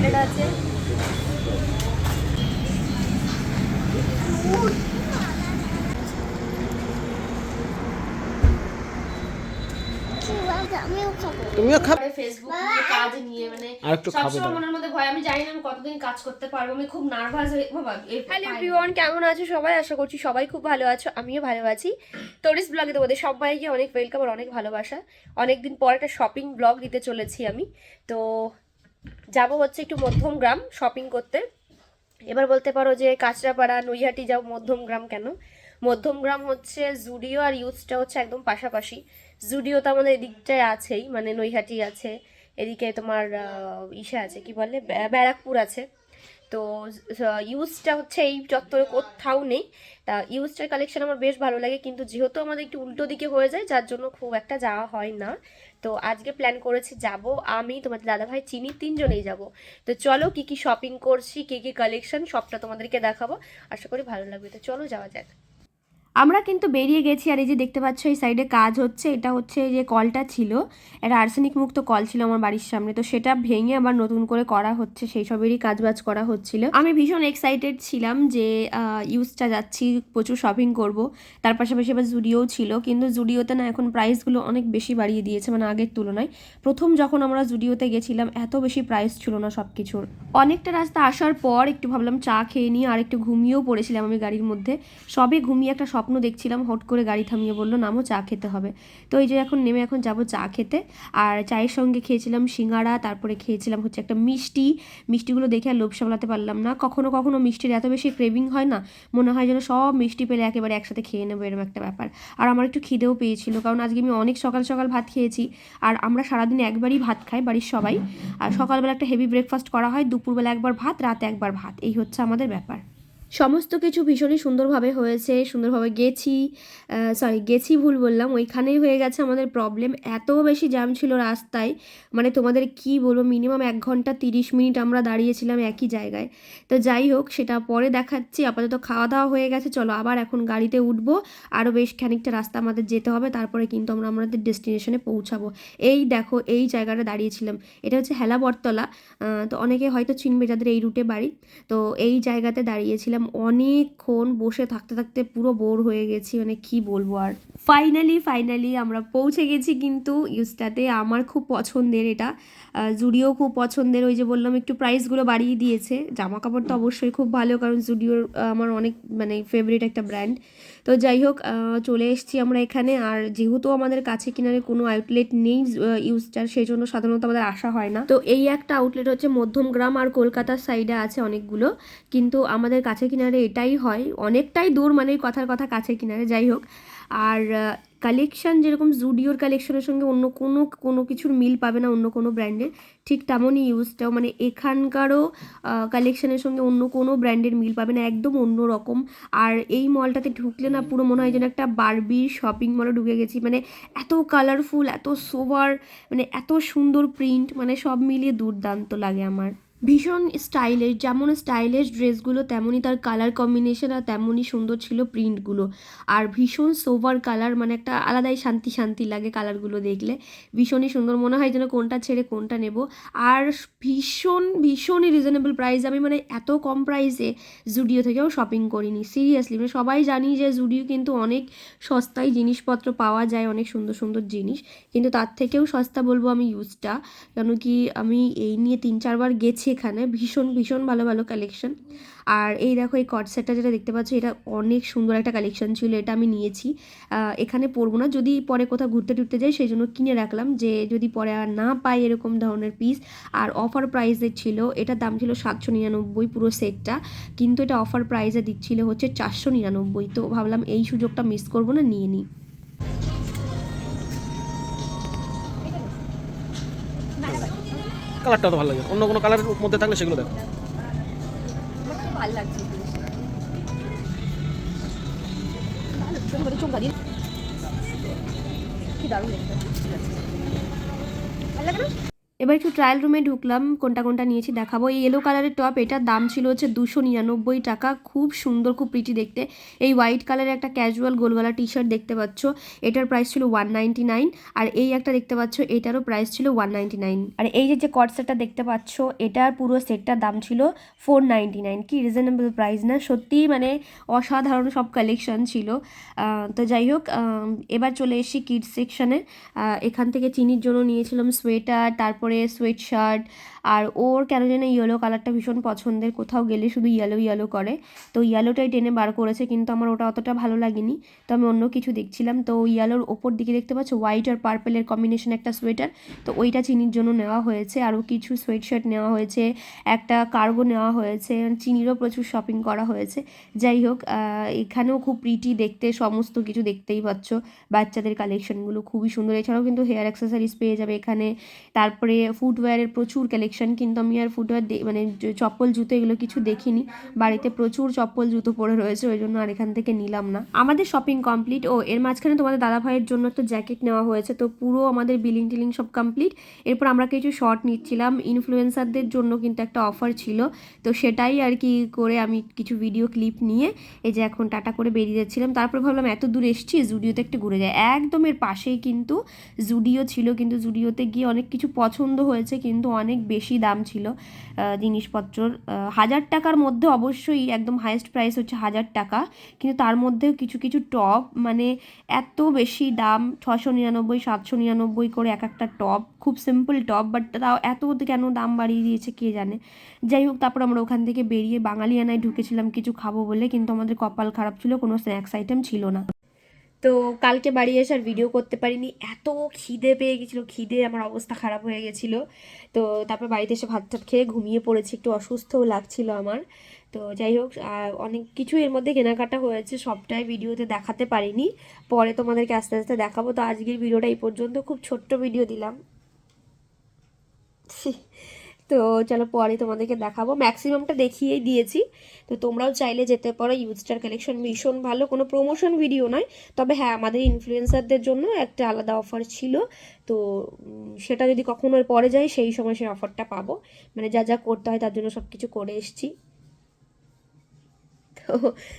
Chocolate আছে। তুমিও খাবে। ফেসবুক কাজ নিয়ে মানে আর একটু খাব সবসময় মনের মধ্যে ভয় আমি জানি না আমি কতদিন কাজ করতে পারব আমি খুব নার্ভাস হয়ে বাবা হ্যালো এভরিওয়ান কেমন আছো সবাই? আশা করছি সবাই খুব ভালো আছো আমিও ভালো আছি। তোরিস ব্লগে তোমাদের সবাইকে অনেক ওয়েলকাম আর অনেক ভালোবাসা। অনেকদিন পর একটা শপিং ব্লগ দিতে চলেছি আমি। তো যাব হচ্ছে একটু মধ্যম গ্রাম শপিং করতে। এবার বলতে পারো যে কাঁচরাপাড়া, নৈহাটি যাও মধ্যম গ্রাম কেন? মধ্যম গ্রাম হচ্ছে জুডিও আর ইউথটা হচ্ছে একদম পাশাপাশি। জুডিও তো আমাদের এদিকটায় আছেই মানে নৈহাটি আছে, এদিকে তোমার ইসে আছে, কি বলে? ব্যারাকপুর আছে। তো ইউজটা হচ্ছে এই চত্বরে কোথাও নেই। তা ইউজটার কালেকশন আমার বেশ ভালো লাগে, কিন্তু যেহেতু আমাদের একটু উল্টো দিকে হয়ে যায়, যার জন্য খুব একটা যাওয়া হয় না। তো আজকে প্ল্যান করেছি যাব আমি, তোমাদের দাদাভাই, চিনি, তিনজনেই যাব। তো চলো কি কি শপিং করছি, কি কি কালেকশন সবটা তোমাদেরকে দেখাবো। আশা করি ভালো লাগবে। তো চলো যাওয়া যাক। আমরা কিন্তু বেরিয়ে গেছি, আর এই যে দেখতে পাচ্ছ এই সাইডে কাজ হচ্ছে, এটা হচ্ছে যে কলটা ছিল। এটা আর্সেনিক মুক্ত কল ছিল আমার বাড়ির সামনে, তো সেটা ভেঙে আবার নতুন করে করা হচ্ছে, সেই সবেরই কাজবাজ করা হচ্ছিল। আমি ভীষণ এক্সাইটেড ছিলাম যে ইউজটা যাচ্ছি, প্রচুর শপিং করব। তার পাশাপাশি আবার জুডিও ছিল, কিন্তু জুডিওতে না এখন প্রাইসগুলো অনেক বেশি বাড়িয়ে দিয়েছে মানে আগের তুলনায়। প্রথম যখন আমরা জুডিওতে গেছিলাম, এত বেশি প্রাইস ছিল না সব কিছুর অনেকটা রাস্তা আসার পর একটু ভাবলাম চা খেয়ে নিই, আর একটু ঘুমিয়েও পড়েছিলাম আমি গাড়ির মধ্যে। সবে ঘুমিয়ে একটা স্বপ্ন দেখছিলাম, হট করে গাড়ি থামিয়ে বলল, নামো, চা খেতে হবে। তো এই যে এখন নেমে এখন যাব চা খেতে। আর চায়ের সঙ্গে খেয়েছিলাম সিঙ্গারা, তারপরে খেয়েছিলাম হচ্ছে একটা মিষ্টি। মিষ্টিগুলো দেখে আর লোভ সামলাতে পারলাম না। কখনো কখনো মিষ্টির এত বেশি ক্রেভিং হয় না, মনে হয় যেন সব মিষ্টি পেলে একেবারে একসাথে খেয়ে নেব এরকম একটা ব্যাপার। আর আমার একটু খিদেও পেয়েছিল, কারণ আজকে আমি অনেক সকাল সকাল ভাত খেয়েছি। আর আমরা সারাদিন একবারই ভাত খাই বাড়ির সবাই। আর সকালবেলা একটা হেভি ব্রেকফাস্ট করা হয়, দুপুরবেলা একবার ভাত, রাতে একবার ভাত। এই হচ্ছে আমাদের ব্যাপার। সমস্ত কিছু ভীষণই সুন্দরভাবে হয়েছে, সুন্দরভাবে গেছি সরি গেছি ভুল বললাম, ওইখানেই হয়ে গেছে আমাদের প্রবলেম এত বেশি জ্যাম ছিল রাস্তায় মানে তোমাদের কি বলব মিনিমাম এক ঘণ্টা তিরিশ মিনিট আমরা দাঁড়িয়েছিলাম একই জায়গায়। তো যাই হোক, সেটা পরে দেখাচ্ছি, আপাতত খাওয়া দাওয়া হয়ে গেছে, চলো আবার এখন গাড়িতে উঠবো আরও বেশ খানিকটা রাস্তা আমাদের যেতে হবে, তারপরে কিন্তু আমরা আমাদের ডেস্টিনেশনে পৌঁছাবো। এই দেখো, এই জায়গাটা দাঁড়িয়েছিলাম, এটা হচ্ছে হেলা বটতলা তো অনেকে হয়তো চিনবে যাদের এই রুটে বাড়ি, তো এই জায়গাতে দাঁড়িয়েছিলাম অনেকক্ষণ বসে থাকতে থাকতে পুরো বোর হয়ে গেছি মানে কি বলব আর। ফাইনালি ফাইনালি আমরা পৌঁছে গেছি কিন্তু ইউজটাতে আমার খুব পছন্দের এটা। জুডিও খুব পছন্দের, ওই যে বললাম একটু প্রাইসগুলো বাড়িয়ে দিয়েছে। জামা কাপড় তো অবশ্যই খুব ভালো, কারণ জুডিওর আমার অনেক মানে ফেভারিট একটা ব্র্যান্ড তো যাই হোক চলে এসেছি আমরা এখানে। আর যেহেতু আমাদের কাছে কিনারে কোনো আউটলেট নেই ইউজটার সেই জন্য সাধারণত আমাদের আসা হয় না। তো এই একটা আউটলেট হচ্ছে মধ্যমগ্রাম আর কলকাতার সাইডে আছে অনেকগুলো। কিন্তু আমাদের কাছে কিনারে এটাই হয়। অনেকটাই দূর মানে কথার কথা কাছে কিনারে। যাই হোক আর কালেকশান যেরকম জুডিওর কালেকশনের সঙ্গে অন্য কোনো কোনো কিছুর মিল পাবে না অন্য কোনো ব্র্যান্ডের ঠিক তেমনই ইউজটাও মানে এখানকারও কালেকশানের সঙ্গে অন্য কোনো ব্র্যান্ডের মিল পাবে না, একদম অন্য রকম। আর এই মলটাতে ঢুকলে না পুরো মনে হয় যেন একটা বারবির শপিং মলে ঢুকে গেছি। মানে এত কালারফুল এত সোভার মানে এত সুন্দর প্রিন্ট মানে সব মিলিয়ে দুর্দান্ত লাগে আমার। ভীষণ স্টাইলিশ যেমন স্টাইলিশ ড্রেসগুলো তেমনই তার কালার কম্বিনেশন আর তেমনই সুন্দর ছিল প্রিন্টগুলো আর ভীষণ সোভার কালার মানে একটা আলাদাই শান্তি শান্তি লাগে কালারগুলো দেখলে। ভীষণই সুন্দর, মনে হয় যেন কোনটা ছেড়ে কোনটা নেব। আর ভীষণ, ভীষণই রিজনেবল প্রাইস আমি মানে এত কম প্রাইসে জুডিও থেকেও শপিং করিনি সিরিয়াসলি মানে সবাই জানি যে জুডিও কিন্তু অনেক সস্তায় জিনিসপত্র পাওয়া যায়, অনেক সুন্দর সুন্দর জিনিস। কিন্তু তার থেকেও সস্তা বলব আমি ইউজটা কেন কি আমি এই নিয়ে তিন চারবার গেছি এখানে ভীষণ ভীষণ ভালো ভালো কালেকশন আর এই দেখো, এই কট সেটটা যেটা দেখতে পাচ্ছ, এটা অনেক সুন্দর একটা কালেকশন ছিল, এটা আমি নিয়েছি। এখানে পরবো না, যদি পরে কোথাও ঘুরতে টুরতে যাই, সেই জন্য কিনে রাখলাম যে যদি পরে আর না পাই এরকম ধরনের পিস আর অফার প্রাইসে ছিল এটার দাম ছিল সাতশো নিরানব্বই পুরো সেটটা কিন্তু এটা অফার প্রাইসে দিচ্ছিল হচ্ছে চারশো নিরানব্বই। তো ভাবলাম এই সুযোগটা মিস করব না, নিয়ে নিই। কালারটা ভালো লাগে। অন্য কোনো কালারের মধ্যে থাকলে সেগুলো দেখো। ভালো লাগছে কি এবার একটু ট্রায়াল রুমে ঢুকলাম, কোনটা কোনটা নিয়েছি দেখাবো। এই ইয়েলো কালারের টপ এটার দাম ছিল হচ্ছে দুশো নিরানব্বই টাকা। খুব সুন্দর, খুব প্রিটি দেখতে। এই হোয়াইট কালারের একটা ক্যাজুয়াল গোলগলা টি শার্ট দেখতে পাচ্ছ। এটার প্রাইস ছিল ওয়ান নাইনটি নাইন আর এই একটা দেখতে পাচ্ছ, এটারও প্রাইস ছিল ওয়ান নাইনটি নাইন আর এই যে যে কট সেটটা দেখতে পাচ্ছ, এটার পুরো সেটটার দাম ছিল ফোর নাইনটি নাইন কি রিজনেবল প্রাইস না? সত্যিই মানে অসাধারণ সব কালেকশন ছিল। তো যাই হোক এবার চলে এসেছি কিডস সেকশনে এখান থেকে চিনির জন্য নিয়েছিলাম সোয়েটার তারপরে সোয়েট শার্ট আর ওর কেন যেন ইয়েলো কালারটা ভীষণ পছন্দের, কোথাও গেলে শুধু ইয়েলো ইয়েলো করে। তো ইয়েলোটাই টেনে বার করেছে, কিন্তু আমার ওটা অতটা ভালো লাগেনি। তো আমি অন্য কিছু দেখছিলাম। তো ইয়েলোর ওপর দিকে দেখতে পাচ্ছ হোয়াইট আর পার্পেলের কম্বিনেশন একটা সোয়েটার তো ওইটা চিনির জন্য নেওয়া হয়েছে। আরও কিছু সোয়েট শার্ট নেওয়া হয়েছে, একটা কার্গো নেওয়া হয়েছে, চিনিরও প্রচুর শপিং করা হয়েছে। যাই হোক এখানেও খুব প্রিটি দেখতে, সমস্ত কিছু দেখতেই পাচ্ছ। বাচ্চাদের কালেকশনগুলো খুবই সুন্দর। এছাড়াও কিন্তু হেয়ার অ্যাক্সেসরিজ পেয়ে যাবে এখানে। তারপরে ফুটওয়্যারের প্রচুর কালেকশন কিন্তু আমি আর ফুটওয়্যার মানে চপ্পল, জুতো এগুলো কিছু দেখিনি। বাড়িতে প্রচুর চপ্পল, জুতো পরে রয়েছে, ওই জন্য আর এখান থেকে নিলাম না। আমাদের শপিং কমপ্লিট ও, এর মাঝখানে তোমাদের দাদা ভাইয়ের জন্য একটা জ্যাকেট নেওয়া হয়েছে, তো পুরো আমাদের বিলিং টিলিং সব কমপ্লিট এরপর আমরা কিছু শর্ট নিচ্ছিলাম। ইনফ্লুয়েন্সারদের জন্য কিন্তু একটা অফার ছিল, তো সেটাই আর কি করে আমি কিছু ভিডিও ক্লিপ নিয়ে এই যে এখন টাটা করে বেরিয়ে যাচ্ছিলাম। তারপর ভাবলাম, এত দূর এসেছি জুডিওতে একটু ঘুরে যায় একদম এর পাশেই কিন্তু জুডিও ছিল, কিন্তু জুডিওতে গিয়ে অনেক কিছু পছন্দ হয়েছে, কিন্তু অনেক বেশি দাম ছিল জিনিসপত্রর। হাজার টাকার মধ্যে অবশ্যই একদম হাইয়েস্ট প্রাইস হচ্ছে হাজার টাকা, কিন্তু তার মধ্যেও কিছু কিছু টপ মানে এত বেশি দাম ছশো নিরানব্বই, সাতশো নিরানব্বই করে এক একটা টপ খুব সিম্পল টপ বাট তাও এত কেন দাম বাড়িয়ে দিয়েছে কে জানে। যাই হোক, তারপর আমরা ওখান থেকে বেরিয়ে বাঙালিয়ানায় ঢুকেছিলাম, কিছু খাব বলে, কিন্তু আমাদের কপাল খারাপ ছিল, কোনো স্ন্যাক্স আইটেম ছিল না। তো কালকে বাড়ি এসে আর ভিডিও করতে পারিনি। এত খিদে পেয়ে গেছিল, খিদে, আমার অবস্থা খারাপ হয়ে গেছিল। তো তারপর বাড়িতে এসে ভাত টাত খেয়ে ঘুমিয়ে পড়েছি, একটু অসুস্থও লাগছিল আমার। তো যাই হোক অনেক কিছু এর মধ্যে কেনাকাটা হয়েছে, সবটাই ভিডিওতে দেখাতে পারিনি। পরে তোমাদেরকে আস্তে আস্তে দেখাবো। তো আজকের ভিডিওটা এই পর্যন্ত। খুব ছোট্ট ভিডিও দিলাম। তো চলো পরে তোমাদেরকে দেখাবো। ম্যাক্সিমামটা দেখিয়েই দিয়েছি। তো তোমরাও চাইলে যেতে পারো। ইউজটার কালেকশন ভীষণ ভালো। কোনো প্রমোশন ভিডিও নয়। তবে হ্যাঁ আমাদের ইনফ্লুয়েন্সারদের জন্য একটা আলাদা অফার ছিল। তো সেটা যদি কখনো পরে যাই সেই সময় সেই অফারটা পাবো। মানে যা যা করতে হয় তার জন্য সব কিছু করে এসছি। তো,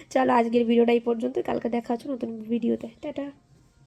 চলো আজকের ভিডিওটা এই পর্যন্ত কালকে দেখা হচ্ছে নতুন ভিডিওতে টাটা।